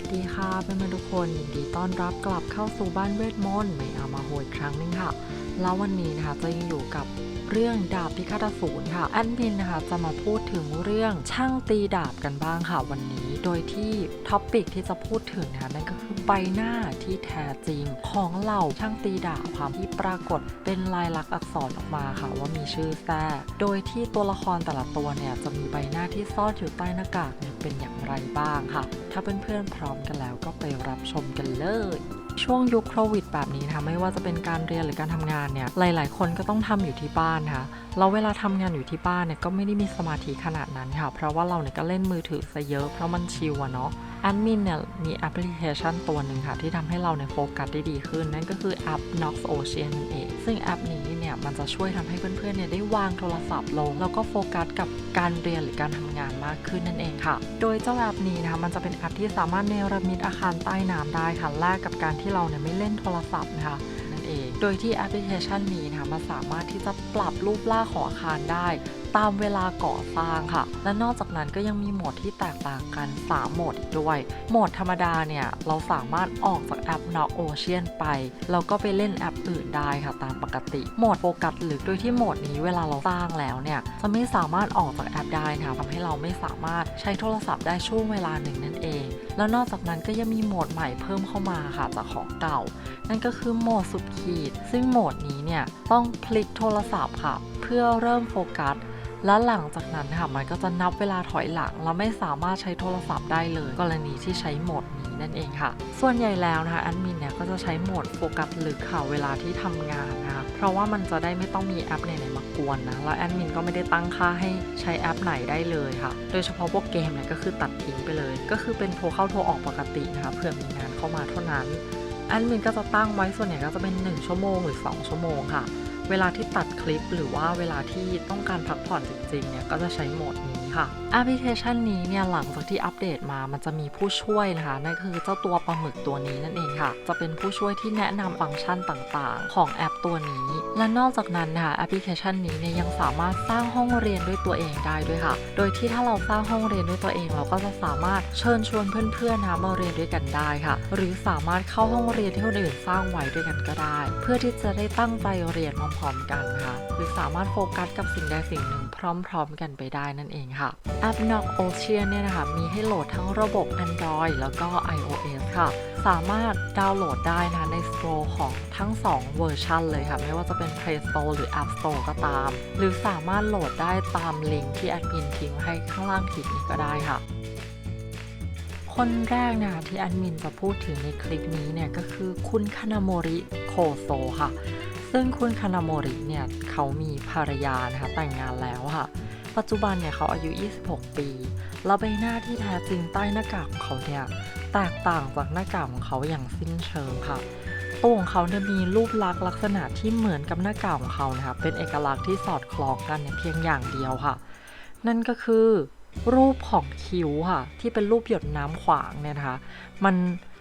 วัสดีค่ะเพื่อนๆทุกคนยินดีต้อนรับกลับเข้าสู่บ้านเวทมนต์ไม่เอามาโหยครั้งหนึงค่ะ แล้ววันนี้นะคะจะยังอยู่กับ เรื่องดาบพิฆาตอสูรค่ะแอดมินนะคะจะมาพูดถึงเรื่องช่างตีดาบกันบ้างค่ะวันนี้ โดยที่ท็อปปิกที่จะพูดถึงนะคะนั่นก็คือใบหน้าที่แท้จริงของเหล่าช่างตีดาบค่ะที่ปรากฏเป็นลายลักษณ์อักษรออกมาค่ะว่ามีชื่อแท้โดยที่ตัวละครแต่ละตัวเนี่ยจะมีใบหน้าที่ซ่อนอยู่ใต้หน้ากากเนี่ยเป็นอย่างไรบ้างค่ะ ถ้าเพื่อนๆพร้อมกันแล้วก็ไปรับชมกันเลย ช่วงยุคโควิดแบบนี้นะคะไม่ว่าจะเป็นการเรียนหรือการทำงานเนี่ยหลาย ๆ คนก็ต้องทำอยู่ที่บ้านนะคะเราเวลาทำงานอยู่ที่บ้านเนี่ยก็ไม่ได้มีสมาธิขนาดนั้นค่ะ เพราะว่าเราเนี่ยก็เล่นมือถือซะเยอะเพราะมันชิวอะเนาะแอดมินเนี่ยมีแอปพลิเคชันตัวหนึ่งค่ะ ที่ทำให้เราเนี่ยโฟกัสได้ดีขึ้น นั่นก็คือแอป Nox Ocean นั่นเองซึ่งแอปนี้ เนี่ยมันจะช่วยทำให้เพื่อนๆเนี่ยได้วางโทรศัพท์ลง แล้วก็โฟกัสกับการเรียนหรือการทำงานมากขึ้นนั่นเองค่ะ โดยเจ้าแอปนี้นะคะมันจะเป็นแอปที่สามารถเนรมิตอาคารใต้น้ำได้ค่ะแลกกับการที่เราเนี่ยไม่เล่นโทรศัพท์นะคะนั่นเอง โดยที่แอปพลิเคชันนี้นะคะมันสามารถที่จะปรับรูปร่างของอาคารได้ตามเวลาก่อสร้างค่ะ และนอกจากนั้นก็ยังมีโหมดที่แตกต่างกัน 3 โหมดอีกด้วย โหมดธรรมดาเนี่ย เราสามารถออกจากแอป n o c Ocean ไป แล้วก็ไปเล่นแอปอื่นได้ค่ะตามปกติ โหมดโฟกัสหรือโดยที่โหมดนี้เวลาเราสร้างแล้วเนี่ย จะไม่สามารถออกจากแอปได้นะคะทำให้เราไม่สามารถใช้โทรศัพท์ได้ช่วงเวลาหนึ่งนั่นเอง แล้วนอกจากนั้นก็ยังมีโหมดใหม่เพิ่มเข้ามาค่ะจากของเก่า นั่นก็คือโหมดสุดขีด ซึ่งโหมดนี้เนี่ยต้องพลิกโทรศัพท์ค่ะ เพื่อเริ่มโฟกัส และหลังจากนั้นค่ะมันก็จะนับเวลาถอยหลังเราไม่สามารถใช้โทรศัพท์ได้เลย กรณีที่ใช้โหมดนี้นั่นเองค่ะ ส่วนใหญ่แล้วนะคะแอดมินเนี่ยก็จะใช้โหมดโฟกัสลึกค่ะเวลาที่ทำงานนะคะเพราะว่ามันจะได้ไม่ต้องมีแอปไหนๆมากวนนะแล้วแอดมินก็ไม่ได้ตั้งค่าให้ใช้แอปไหนได้เลยค่ะ โดยเฉพาะพวกเกมเนี่ยก็คือตัดทิ้งไปเลย ก็คือเป็นโทรเข้าโทรออกปกตินะคะเพื่อมีงานเข้ามาเท่านั้นแอดมินก็จะตั้งไว้ส่วนใหญ่ก็จะเป็น 1 ชั่วโมงหรือ 2 ชั่วโมงค่ะ เวลาที่ตัดคลิปหรือว่าเวลาที่ต้องการพักผ่อนจริงๆเนี่ยก็จะใช้โหมดนี้ ค่ะแอปพลิเคชันนี้เนี่ยหลังจากที่อัปเดตมามันจะมีผู้ช่วยนะคะนั่นคือเจ้าตัวปลาหมึกตัวนี้นั่นเองค่ะ จะเป็นผู้ช่วยที่แนะนำฟังก์ชันต่างๆ ของแอปตัวนี้ และนอกจากนั้นนะคะแอปพลิเคชันนี้เนี่ยยังสามารถสร้างห้องเรียนด้วยตัวเองได้ด้วยค่ะ โดยที่ถ้าเราสร้างห้องเรียนด้วยตัวเอง เราก็จะสามารถเชิญชวนเพื่อนๆนะมาเรียนด้วยกันได้ค่ะ หรือสามารถเข้าห้องเรียนที่คนอื่นสร้างไว้ด้วยกันก็ได้ เพื่อที่จะได้ตั้งใจเรียนพร้อมๆ กันค่ะ หรือสามารถโฟกัสกับสิ่งใดสิ่งหนึ่งพร้อม ๆ กันไปได้นั่นเองค่ะแอป Knock Ocean เนี่ยนะคะ มีให้โหลดทั้งระบบ Android แล้วก็ iOS ค่ะ สามารถดาวน์โหลดได้นะใน Store ของทั้ง 2 เวอร์ชันเลยค่ะ ไม่ว่าจะเป็น Play Store หรือ App Store ก็ตาม หรือสามารถโหลดได้ตามลิงก์ที่แอดมินทิ้งไว้ให้ข้างล่างคลิปนี้ก็ได้ค่ะคนแรกนะคะที่แอดมินจะพูดถึงในคลิปนี้เนี่ยก็คือคุณคานาโมริโคโซค่ะ ซึ่งคุณคานาโมริเนี่ยเขามีภรรยานะคะแต่งงานแล้วค่ะ ปัจจุบันเนี่ยเขาอายุ 26 ปี แล้วใบหน้าที่แท้จริงใต้หน้ากากของเขาเนี่ยแตกต่างจากหน้ากากของเขาอย่างสิ้นเชิงค่ะตัวของเขาเนี่ยมีรูปลักษณ์ลักษณะที่เหมือนกับหน้ากากของเขานะคะเป็นเอกลักษณ์ที่สอดคล้องกันเนี่ยเพียงอย่างเดียวค่ะ นั่นก็คือรูปของคิ้วค่ะ ที่เป็นรูปหยดน้ำขวางเนี่ยนะคะ มัน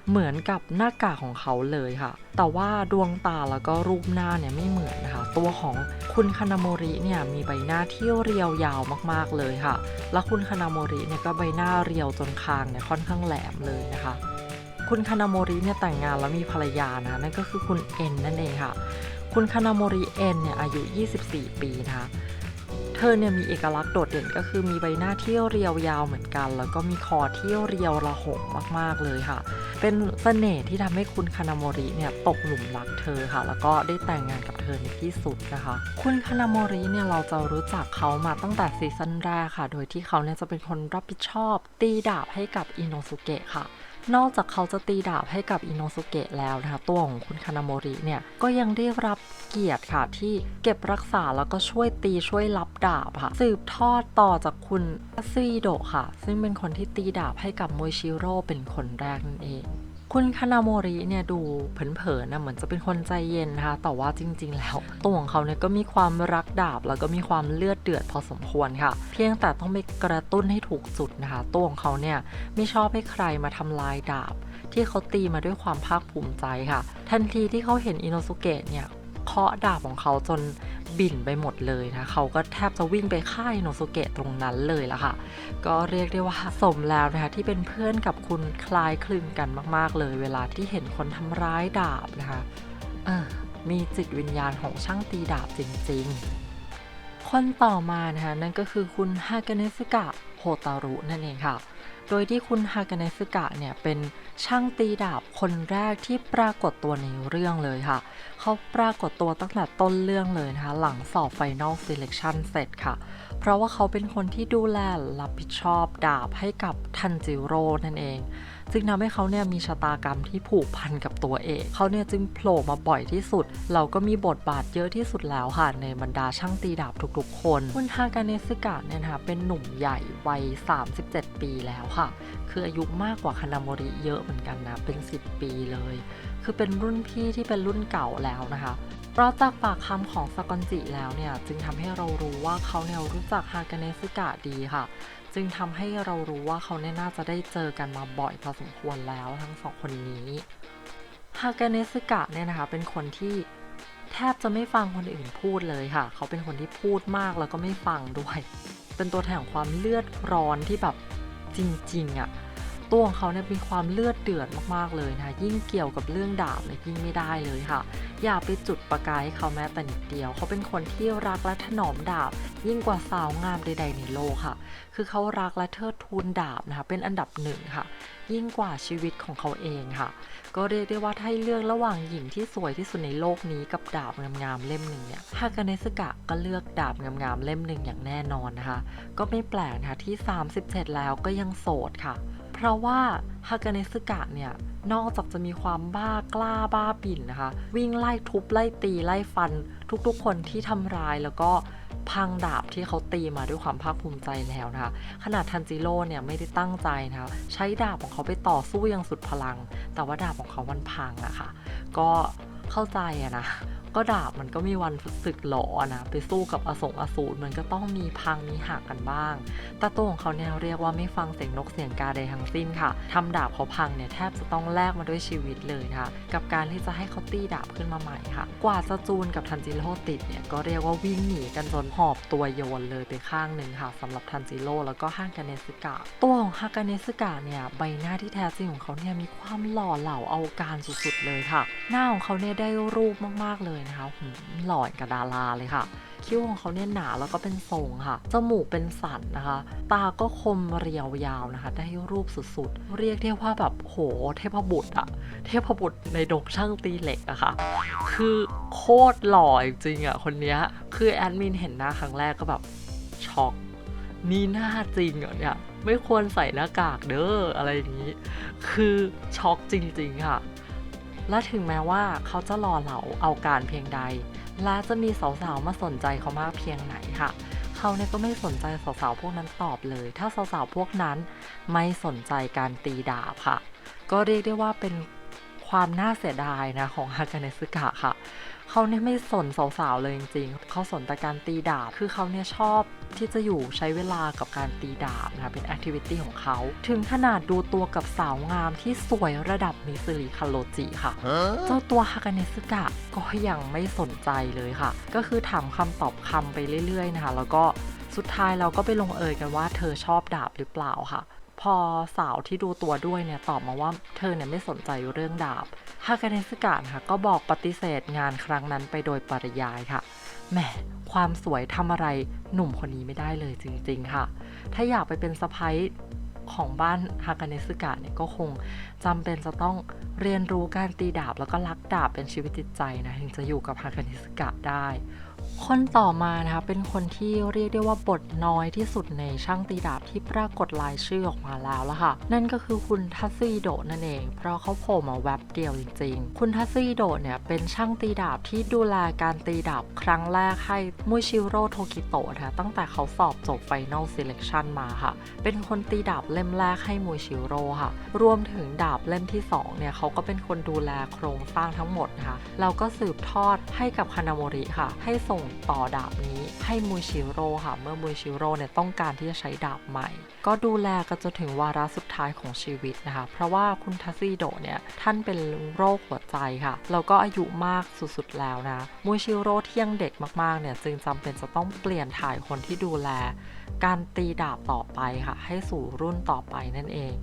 เหมือนกับหน้ากากของเขาเลยค่ะ แต่ว่าดวงตาแล้วก็รูปหน้าเนี่ยไม่เหมือนนะคะ ตัวของคุณคานาโมริเนี่ยมีใบหน้าที่เรียวยาวมากๆเลยค่ะ แล้วคุณคานาโมริเนี่ยก็ใบหน้าเรียวจนคางเนี่ยค่อนข้างแหลมเลยนะคะ คุณคานาโมริเนี่ยแต่งงานแล้วมีภรรยานะนั่นก็คือคุณเอ็นนั่นเองค่ะ คุณคานาโมริเอ็นเนี่ยอายุ 24 ปีนะคะ เธอเนี่ยมีเอกลักษณ์โดดเด่นก็คือมีใบหน้าที่เรียวยาวเหมือนกัน แล้วก็มีคอที่เรียวระหงมากๆเลยค่ะ เป็นเสน่ห์ที่ทำให้คุณคานาโมริเนี่ยตกหลุมรักเธอค่ะ แล้วก็ได้แต่งงานกับเธอในที่สุดนะคะ คุณคานาโมริเนี่ยเราจะรู้จักเขามาตั้งแต่ซีซั่นแรกค่ะ โดยที่เขาเนี่ยจะเป็นคนรับผิดชอบตีดาบให้กับอินโนสุเกะค่ะ นอกจากเขาจะตีดาบให้กับอินโนสุเกะแล้วนะคะ ตัวของคุณคานาโมริเนี่ย ก็ยังได้รับเกียรติค่ะ ที่เก็บรักษาแล้วก็ช่วยตีช่วยรับดาบค่ะ สืบทอดต่อจากคุณอาซึอิโดะค่ะ ซึ่งเป็นคนที่ตีดาบให้กับโมชิโร่เป็นคนแรกนั่นเอง คุณคานาโมริเนี่ยดูเผินๆนะเหมือนจะเป็นคนใจเย็นนะคะแต่ว่าจริง ๆ แล้ว ตัวของเขาเนี่ยก็มีความรักดาบ แล้วก็มีความเลือดเดือดพอสมควรค่ะ เพียงแต่ต้องไปกระตุ้นให้ถูกจุดนะคะ ตัวของเขาเนี่ยไม่ชอบให้ใครมาทำลายดาบ ที่เขาตีมาด้วยความภาคภูมิใจค่ะ ทันทีที่เขาเห็นอินโนสุเกะเนี่ยาะดาบของเขาจนบิ่นไปหมดเลยนะเขาก็แทบจะวิ่งไปค่ายโนสุเกะตรงนั้นเลยละค่ะ ก็เรียกได้ว่าสมแล้วนะคะที่เป็นเพื่อนกับคุณคล้ายคลึงกันมากๆเลย เวลาที่เห็นคนทำร้ายดาบนะคะเออมีจิตวิญญาณของช่างตีดาบจริงๆ คนต่อมานะคะนั่นก็คือคุณฮากาเนสึกะโฮตารุนั่นเองค่ะโดยที่คุณฮากาเนสึกะเนี่ยเป็นช่างตีดาบคนแรกที่ปรากฏตัวในเรื่องเลยค่ะเขาปรากฏตัวตั้งแต่ต้นเรื่องเลยนะคะ หลังสอบ Final Selection เสร็จค่ะ เพราะว่าเขาเป็นคนที่ดูแลรับผิดชอบดาบให้กับทันจิโร่นั่นเองจึงทำให้เขาเนี่ยมีชะตากรรมที่ผูกพันกับตัวเอกเขาเนี่ยจึงโผล่มาบ่อยที่สุด เราก็มีบทบาทเยอะที่สุดแล้วค่ะ ในบรรดาช่างตีดาบทุกๆ คน คุณฮากาเนสึกะเนี่ยนะคะเป็นหนุ่มใหญ่วัย 37 ปีแล้วค่ะ คืออายุมากกว่าคานาโมริเยอะเหมือนกันนะ เป็น 10 ปีเลย คือเป็นรุ่นพี่ที่เป็นรุ่นเก่าแล้วนะคะเราจากปากคำของสกอนจิแล้วเนี่ยจึงทำให้เรารู้ว่าเขาเนี่ยรู้จักฮากาเนสึกะดีค่ะ จึงทำให้เรารู้ว่าเขาเนี่ยน่าจะได้เจอกันมาบ่อยพอสมควรแล้วทั้งสองคนนี้ฮากาเนสึกะเนี่ยนะคะเป็นคนที่แทบจะไม่ฟังคนอื่นพูดเลยค่ะ เขาเป็นคนที่พูดมากแล้วก็ไม่ฟังด้วย เป็นตัวแทนของความเลือดร้อนที่แบบจริงๆอะ่ะ ตัวของเขาเนี่ยมีความเลือดเดือดมากๆเลยนะคะยิ่งเกี่ยวกับเรื่องดาบเนี่ยยิ่งไม่ได้เลยค่ะ อย่าไปจุดประกายให้เขาแม้แต่นิดเดียว เขาเป็นคนที่รักและถนอมดาบ ยิ่งกว่าสาวงามใด ๆ ในโลกค่ะ คือเขารักและเทิดทูนดาบนะคะเป็นอันดับหนึ่งค่ะ ยิ่งกว่าชีวิตของเขาเองค่ะ ก็เรียกได้ว่าถ้าให้เลือกระหว่างหญิงที่สวยที่สุดในโลกนี้กับดาบงามๆเล่มหนึ่งเนี่ยฮากาเนสึกะก็เลือกดาบงามๆเล่มหนึ่งอย่างแน่นอนนะคะ ก็ไม่แปลกนะคะที่ 37 แล้วก็ยังโสดค่ะ เพราะว่าฮากาเนสึกะเนี่ยนอกจากจะมีความบ้ากล้าบ้าบิ่นนะคะ วิ่งไล่ทุบไล่ตีไล่ฟัน ทุกๆคนที่ทำร้ายแล้วก็พังดาบที่เขาตีมาด้วยความภาคภูมิใจแล้วนะคะ ขนาดทันจิโร่เนี่ยไม่ได้ตั้งใจนะคะใช้ดาบของเขาไปต่อสู้อย่างสุดพลัง แต่ว่าดาบของเขามันพังอะคะ่ะ ก็ เข้าใจอะนะ ก็ดาบมันก็มีวันสึกหลอนะไปสู้กับอสงอสูรมันก็ต้องมีพังมีหักกันบ้างแต่ตัวของเขาเนี่ยเรียกว่าไม่ฟังเสียงนกเสียงกาใดทั้งสิ้นค่ะทำดาบเขาพังเนี่ยแทบจะต้องแลกมาด้วยชีวิตเลยนะคะกับการที่จะให้เขาตีดาบขึ้นมาใหม่ค่ะ กว่าจะจูนกับทันจิโร่ติดเนี่ยก็เรียกว่าวิ่งหนีกันจนหอบตัวโยนเลยไปข้างหนึ่งค่ะสำหรับทันจิโร่แล้วก็ฮากาเนสึกะตัวของฮากาเนสึกะเนี่ยใบหน้าที่แท้จริงของเขาเนี่ยมีความหล่อเหลาเอาการสุดๆเลยค่ะ หน้าของเขาเนี่ยได้รูปมากๆเลยนะคะหืมหล่อกับดาราเลยค่ะ คิ้วของเขาเนี่ยหนาแล้วก็เป็นทรงค่ะ จมูกเป็นสันนะคะ ตาก็คมเรียวยาวนะคะ ได้รูปสุดๆ เรียกได้ว่าแบบโหเทพบุตรอะเทพบุตรในดงช่างตีเหล็กอะค่ะ คือโคตรหล่อจริงอะคนเนี้ยคือแอดมินเห็นหน้าครั้งแรกก็แบบช็อกนี่หน้าจริงเหรอเนี่ยไม่ควรใส่หน้ากากเด้ออะไรอย่างนี้ คือช็อกจริง ๆ ค่ะ และถึงแม้ว่าเขาจะหล่อเหลาเอาการเพียงใด และจะมีสาวๆมาสนใจเขามากเพียงไหนค่ะ เขาเนี่ยก็ไม่สนใจสาวๆพวกนั้นตอบเลย ถ้าสาวๆพวกนั้นไม่สนใจการตีดาบค่ะ ก็เรียกได้ว่าเป็น ความน่าเสียดายนะของฮากาเนสึกะค่ะเขาเนี่ยไม่สนสาวๆเลยจริงๆ เขาสนแต่การตีดาบ คือเขาเนี่ยชอบที่จะอยู่ใช้เวลากับการตีดาบนะคะเป็นแอคทิวิตี้ของเขา ถึงขนาดดูตัวกับสาวงามที่สวยระดับมิสริคาโรจิค่ะ เจ้าตัวฮากาเนสึกะก็ยังไม่สนใจเลยค่ะ ก็คือถามคำตอบคำไปเรื่อยๆนะคะ แล้วก็สุดท้ายเราก็ไปลงเอยกันว่าเธอชอบดาบหรือเปล่าค่ะ พอสาวที่ดูตัวด้วยเนี่ยตอบมาว่าเธอเนี่ยไม่สนใจเรื่องดาบฮากาเนสกะนะคะก็บอกปฏิเสธงานครั้งนั้นไปโดยปริยายค่ะแหมความสวยทำอะไรหนุ่มคนนี้ไม่ได้เลยจริง ๆ ค่ะ ถ้าอยากไปเป็นสะพ้ยของบ้านฮากาเนสึกะเนี่ยก็คงจำเป็นจะต้องเรียนรู้การตีดาบแล้วก็รักดาบเป็นชีวิตจิตใจนะถึงจะอยู่กับฮากาเนสึกะได้ คนต่อมานะคะเป็นคนที่เรียกได้ว่าบทน้อยที่สุดในช่างตีดาบที่ปรากฏรายชื่อออกมาแล้วละค่ะ นั่นก็คือคุณทัซซิโดนั่นเอง เพราะเขาโผล่มาแวบเดียวจริงๆ คุณทัซซิโดเนี่ยเป็นช่างตีดาบที่ดูแลการตีดาบครั้งแรกให้มุชิโร่โทกิโตะนะคะตั้งแต่เขาสอบจบ Final Selection มาค่ะ เป็นคนตีดาบเล่มแรกให้มุชิโร่ค่ะ รวมถึงดาบเล่มที่2เนี่ยเขาก็เป็นคนดูแลโครงสร้างทั้งหมดนะคะแล้วก็สืบทอดให้กับคานาโมริค่ะ ให้โซส่งต่อดาบนี้ให้มูชิโร่ค่ะ เมื่อมูชิโร่เนี่ยต้องการที่จะใช้ดาบใหม่ ก็ดูแลกันจนถึงวาระสุดท้ายของชีวิตนะคะ เพราะว่าคุณทัซซิโดเนี่ยท่านเป็นโรคหัวใจค่ะ แล้วก็อายุมากสุดๆแล้วนะ มูชิโร่ที่ยังเด็กมากๆเนี่ยจึงจำเป็นจะต้องเปลี่ยนถ่ายคนที่ดูแล การตีดาบต่อไปค่ะ ให้สู่รุ่นต่อไปนั่นเอง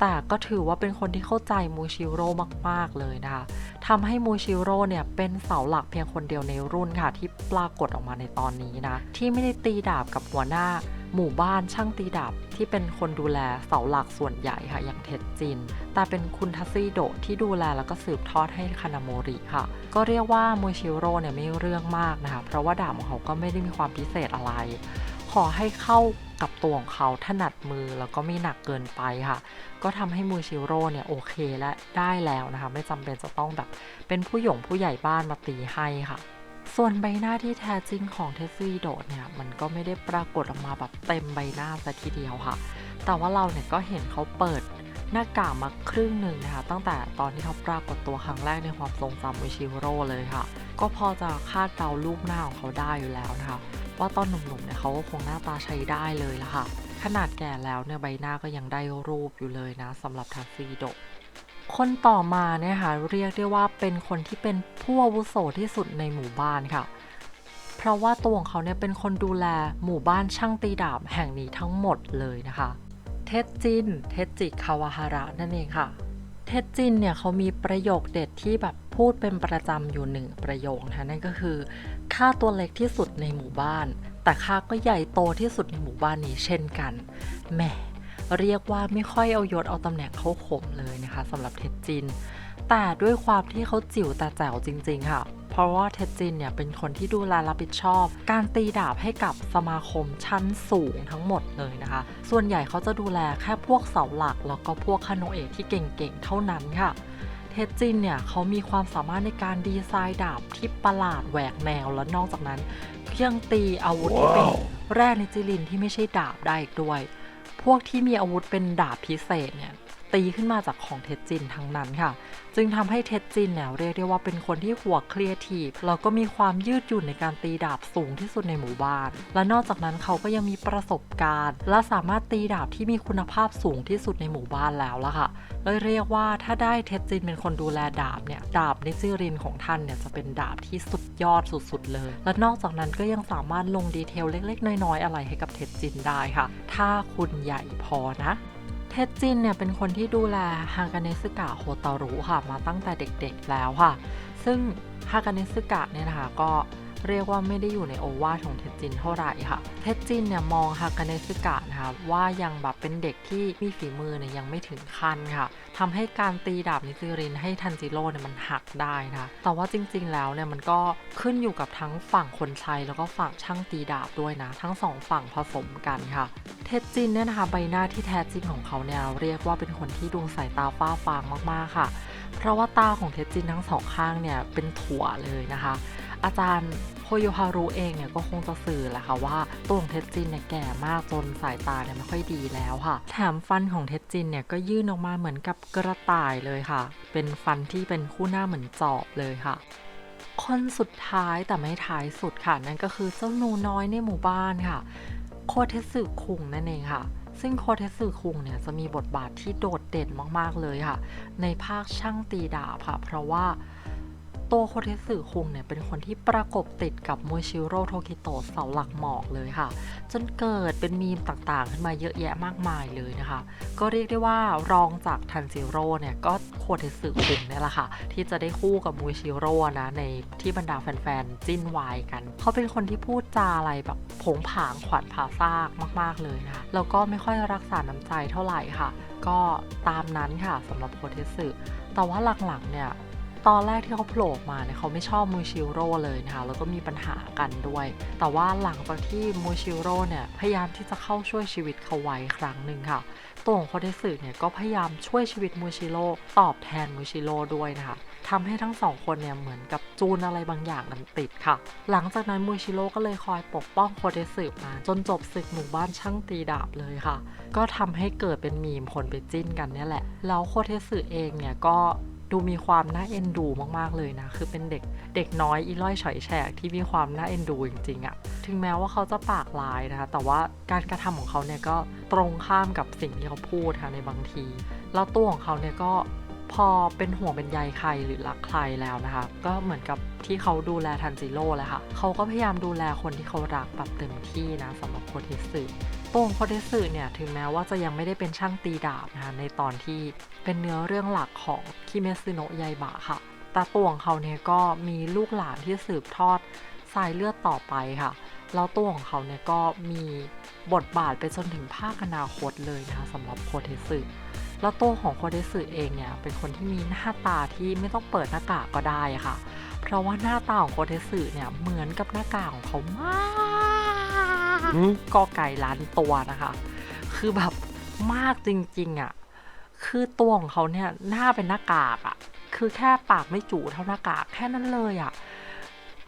แต่ก็ถือว่าเป็นคนที่เข้าใจมูชิโร่มาก ๆ เลยนะคะทำให้มูชิโร่เนี่ยเป็นเสาหลักเพียงคนเดียวในรุ่นค่ะ ที่ปรากฏออกมาในตอนนี้นะ ที่ไม่ได้ตีดาบกับหัวหน้าหมู่บ้านช่างตีดาบที่เป็นคนดูแลเสาหลักส่วนใหญ่ค่ะอย่างเท็ดจิน แต่เป็นคุณทัซซิโดที่ดูแลแล้วก็สืบทอดให้คานาโมริค่ะ ก็เรียกว่ามูชิโร่เนี่ยไม่เรื่องมากนะคะ เพราะว่าดาบของเขาก็ไม่ได้มีความพิเศษอะไร ขอให้เข้ากับตัวของเขาถนัดมือแล้วก็ไม่หนักเกินไปค่ะ ก็ทำให้มูชิโร่เนี่ยโอเคและได้แล้วนะคะ ไม่จำเป็นจะต้องแบบเป็นผู้หยงผู้ใหญ่บ้านมาตีให้ค่ะส่วนใบหน้าที่แท้จริงของเทสซี่โดดเนี่ย มันก็ไม่ได้ปรากฏออกมาแบบเต็มใบหน้าซะทีเดียวค่ะ แต่ว่าเราเนี่ยก็เห็นเขาเปิดหน้ากากมาครึ่งหนึ่งนะคะ ตั้งแต่ตอนที่เขาปรากฏตัวครั้งแรกในความทรงจำมูชิโร่เลยค่ะ ก็พอจะคาดเดารูปหน้าของเขาได้อยู่แล้วนะคะ ว่าตอนหนุ่มๆเนี่ยเขาก็คงหน้าตาใช้ได้เลยละค่ะ ขนาดแก่แล้วเนี่ยใบหน้าก็ยังได้รูปอยู่เลยนะสำหรับทัซซีโดคนต่อมาเนี่ยค่ะเรียกได้ว่าเป็นคนที่เป็นผู้อาวุโสที่สุดในหมู่บ้านค่ะ เพราะว่าตัวของเขาเนี่ยเป็นคนดูแลหมู่บ้านช่างตีดาบแห่งนี้ทั้งหมดเลยนะคะ เทจจิน เทจจิคาวาฮาระนั่นเองค่ะ เทจจินเนี่ยเขามีประโยคเด็ดที่แบบ พูดเป็นประจำอยู่หนึ่งประโยคนะคะนั่นก็คือข้าตัวเล็กที่สุดในหมู่บ้าน แต่ข้าก็ใหญ่โตที่สุดในหมู่บ้านนี้เช่นกันแหมเรียกว่าไม่ค่อยเอายศเอาตำแหน่งเข้าข่มเลยนะคะสำหรับเทจจิน แต่ด้วยความที่เขาจิ๋วแต่แจ๋วจริง ๆ ค่ะ เพราะว่าเทจจินเนี่ยเป็นคนที่ดูแลรับผิดชอบ การตีดาบให้กับสมาคมชั้นสูงทั้งหมดเลยนะคะ ส่วนใหญ่เขาจะดูแลแค่พวกเสาหลักแล้วก็พวกคาโนเอะที่เก่งๆเท่านั้นค่ะ เทจจินเนี่ยเขามีความสามารถในการดีไซน์ดาบที่ประหลาดแหวกแนวและนอกจากนั้นยังตีอาวุธที่เป็นแร่นิจิลินที่ไม่ใช่ดาบได้อีกด้วย พวกที่มีอาวุธเป็นดาบพิเศษเนี่ย ตีขึ้นมาจากของเท็จจินทั้งนั้นค่ะ จึงทำให้เท็จจินเนี่ยเรียกได้ว่าเป็นคนที่หัวเคลียร์ทีฟแล้วก็มีความยืดหยุ่นในการตีดาบสูงที่สุดในหมู่บ้าน และนอกจากนั้นเขาก็ยังมีประสบการณ์ และสามารถตีดาบที่มีคุณภาพสูงที่สุดในหมู่บ้านแล้วละค่ะเลยเรียกว่าถ้าได้เท็จจินเป็นคนดูแลดาบเนี่ยดาบนิจิรินของท่านเนี่ยจะเป็นดาบที่สุดยอดสุดๆเลย และนอกจากนั้นก็ยังสามารถลงดีเทลเล็กๆ น้อยๆ อะไรให้กับเท็จจินได้ค่ะ ถ้าคุณใหญ่พอนะ เทจจินเนี่ยเป็นคนที่ดูแลฮากาเนสึกะโฮตารุค่ะมาตั้งแต่เด็กๆแล้วค่ะ ซึ่งฮากาเนสึกะเนี่ยนะคะก็ เรียกว่าไม่ได้อยู่ในโอวาทของเทจินเท่าไหร่ค่ะ เทจินเนี่ยมองฮากาเนสึกะนะคะว่ายังแบบเป็นเด็กที่มีฝีมือเนี่ยยังไม่ถึงขั้นค่ะทำให้การตีดาบนิจิรินให้ทันจิโร่เนี่ยมันหักได้นะแต่ว่าจริงๆแล้วเนี่ยมันก็ขึ้นอยู่กับทั้งฝั่งคนใช้แล้วก็ฝั่งช่างตีดาบด้วยนะ ทั้งสองฝั่งผสมกันค่ะ เทจินเนี่ยนะคะใบหน้าที่แท้จริงของเขาเนี่ยเรียกว่าเป็นคนที่ดวงสายตาฟ้าฟางมากๆค่ะ เพราะว่าตาของเทจินทั้งสองข้างเนี่ยเป็นถั่วเลยนะคะ อาจารย์โฮโยฮารุเองเนี่ยก็คงจะสื่อแหละค่ะว่าตัวของเทจจินเนี่ยแก่มากจนสายตาเนี่ยไม่ค่อยดีแล้วค่ะ แถมฟันของเทจจินเนี่ยก็ยื่นออกมาเหมือนกับกระต่ายเลยค่ะ เป็นฟันที่เป็นคู่หน้าเหมือนจอบเลยค่ะคนสุดท้ายแต่ไม่ท้ายสุดค่ะ นั่นก็คือเจ้าหนูน้อยในหมู่บ้านค่ะ โคเทสึคุงนั่นเองค่ะ ซึ่งโคเทสึคุงเนี่ยจะมีบทบาทที่โดดเด่นมากๆเลยค่ะ ในภาคช่างตีดาบค่ะ เพราะว่า ตัวโคเทสึคุงเนี่ยเป็นคนที่ประกบติดกับโมชิโร่โทคิโตะเสาหลักหมอกเลยค่ะ จนเกิดเป็นมีมต่างๆ ขึ้นมาเยอะแยะมากมายเลยนะคะ ก็เรียกได้ว่ารองจากทันจิโร่เนี่ยก็โคเทสึคุงเนี่ยแหละค่ะ ที่จะได้คู่กับมูชิโร่นะในที่บรรดาแฟนๆ จิ้นวายกัน เขาเป็นคนที่พูดจาอะไรแบบผงผางขวัญผาซากมาก ๆเลยนะคะแล้วก็ไม่ค่อยรักษาน้ำใจเท่าไหร่ค่ะ ก็ตามนั้นค่ะสำหรับโคเทสึแต่ว่าหลังๆเนี่ย ตอนแรกที่เขาโผล่มาเนี่ยเขาไม่ชอบมูชิโร่เลยนะคะแล้วก็มีปัญหากันด้วย แต่ว่าหลังจากที่มูชิโร่เนี่ยพยายามที่จะเข้าช่วยชีวิตเขาไว้ครั้งหนึ่งค่ะตัวของโคเทสึเนี่ยก็พยายามช่วยชีวิตมูชิโร่ตอบแทนมูชิโร่ด้วยนะคะทำให้ทั้งสองคนเนี่ยเหมือนกับจูนอะไรบางอย่างกันติดค่ะ หลังจากนั้นมูชิโร่ก็เลยคอยปกป้องโคเทสึมาจนจบศึกหมู่บ้านช่างตีดาบเลยค่ะ ก็ทำให้เกิดเป็นมีมคนไปจิ้นกันเนี่ยแหละแล้วโคเทสึเองเนี่ยก็ ดูมีความน่าเอ็นดูมากๆเลยนะ คือเป็นเด็กเด็กน้อยอีล่อยฉอยแฉกที่มีความน่าเอ็นดูจริงๆอะถึงแม้ว่าเขาจะปากลายนะคะ แต่ว่าการกระทำของเขาเนี่ยก็ตรงข้ามกับสิ่งที่เขาพูดค่ะในบางที แล้วตัวของเขาเนี่ยก็พอเป็นห่วงเป็นใยใครหรือรักใครแล้วนะคะ ก็เหมือนกับที่เขาดูแลทันจิโร่แหละค่ะ เขาก็พยายามดูแลคนที่เขารักแบบเต็มที่นะสำหรับโคเทสึ ตัวของโคเทสึเนี่ยถึงแม้ว่าจะยังไม่ได้เป็นช่างตีดาบนะคะในตอนที่เป็นเนื้อเรื่องหลักของคิเมซึโนะยายบะค่ะแต่ตัวของเขาเนี่ยก็มีลูกหลานที่สืบทอดสายเลือดต่อไปค่ะแล้วตัวของเขาเนี่ยก็มีบทบาทไปจนถึงภาคอนาคตเลยนะคะสำหรับโคเทสึแล้วตัวของโคเดสึเองเนี่ยเป็นคนที่มีหน้าตาที่ไม่ต้องเปิดหน้ากากก็ได้ค่ะ เพราะว่าหน้าตาของโคเดสึเนี่ยเหมือนกับหน้ากากของเขามาก กอไก่ล้านตัวนะคะ คือแบบมากจริงๆอะคือตัวของเขาเนี่ยหน้าเป็นหน้ากากอะคือแค่ปากไม่จูเท่าหน้ากากแค่นั้นเลยอะ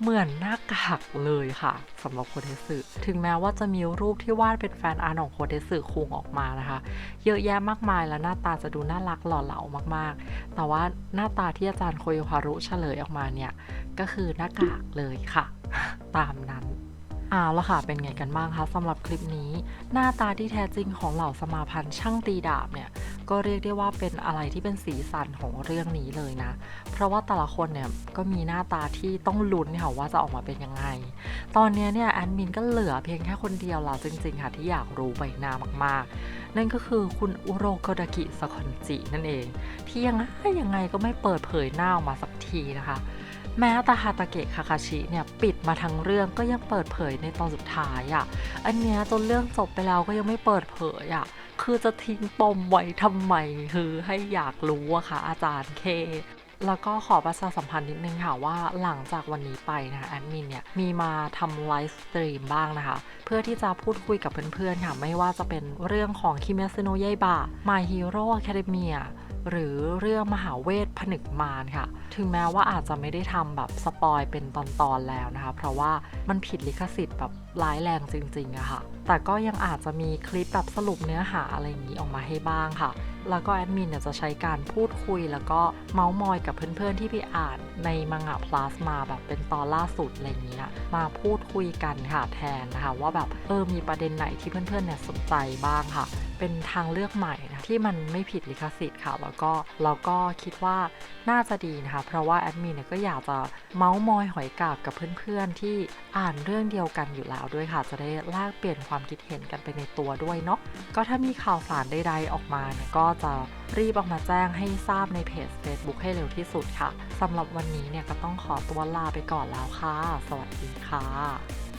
เหมือนหน้ากากเลยค่ะสำหรับโคเทสึถึงแม้ว่าจะมีรูปที่วาดเป็นแฟนอาร์ตของโคเทสึคุงออกมานะคะ เยอะแยะมากมายแล้วหน้าตาจะดูน่ารักหล่อเหลามากๆ แต่ว่าหน้าตาที่อาจารย์โคโยฮารุเฉลยออกมาเนี่ย ก็คือหน้ากากเลยค่ะ ตามนั้น เอาละค่ะ เป็นไงกันบ้างคะสำหรับคลิปนี้ หน้าตาที่แท้จริงของเหล่าสมาพันธ์ช่างตีดาบเนี่ย ก็เรียกได้ว่าเป็นอะไรที่เป็นสีสันของเรื่องนี้เลยนะ เพราะว่าแต่ละคนเนี่ยก็มีหน้าตาที่ต้องลุ้นค่ะว่าจะออกมาเป็นยังไง ตอนนี้เนี่ยแอดมินก็เหลือเพียงแค่คนเดียวแล้วจริงๆค่ะที่อยากรู้ใบหน้ามากๆ นั่นก็คือคุณอุโรโกดากิสคอนจินั่นเอง ที่ยังไงยังไงก็ไม่เปิดเผยหน้าออกมาสักทีนะคะ แม้ต่ฮาตาเกะคาคาชิเนี่ยปิดมาทั้งเรื่องก็ยังเปิดเผยในตอนสุดท้ายอะ่ะ อันเนี้ยจนเรื่องจบไปแล้วก็ยังไม่เปิดเผยอะ่ะ คือจะทิ้งปมไว้ทำไมคือให้อยากรู้อะค่ะ อาจารย์เคแล้วก็ขอประชาสัมพันธ์นิดนึงค่ะว่าหลังจากวันนี้ไปนะคะแอดมินเนี่ยมีมาทำไลฟ์สตรีมบ้างนะคะ เพื่อที่จะพูดคุยกับเพื่อนๆค่ะ ไม่ว่าจะเป็นเรื่องของคิเมซโนะยายบะ My Hero Academia หรือเรื่องมหาเวทผนึกมารค่ะ ถึงแม้ว่าอาจจะไม่ได้ทำแบบสปอยเป็นตอนๆแล้วนะคะ เพราะว่ามันผิดลิขสิทธิ์แบบร้ายแรงจริงๆอะค่ะ แต่ก็ยังอาจจะมีคลิปแบบสรุปเนื้อหาอะไรอย่างนี้ออกมาให้บ้างค่ะ แล้วก็แอดมินเนี่ยจะใช้การพูดคุย แล้วก็เมาส์มอยกับเพื่อนๆที่ไปอ่านในมังงะพลัสมาแบบเป็นตอนล่าสุดอะไรอย่างเงี้ยมาพูดคุยกันค่ะแทนนะคะ ว่าแบบเออมีประเด็นไหนที่เพื่อนๆเนี่ยสนใจบ้างค่ะ เป็นทางเลือกใหม่นะที่มันไม่ผิดลิขสิทธิ์ค่ะ แล้วก็เราก็คิดว่าน่าจะดีนะคะ เพราะว่าแอดมินเนี่ยก็อยากจะเมาส์มอยหอยกาบกับเพื่อนๆ ที่อ่านเรื่องเดียวกันอยู่แล้วด้วยค่ะ จะได้แลกเปลี่ยนความคิดเห็นกันไปในตัวด้วยเนาะก็ถ้ามีข่าวสารใดๆออกมาเนี่ยก็จะรีบออกมาแจ้งให้ทราบในเพจ Facebook ให้เร็วที่สุดค่ะสำหรับวันนี้เนี่ยก็ต้องขอตัวลาไปก่อนแล้วค่ะ สวัสดีค่ะ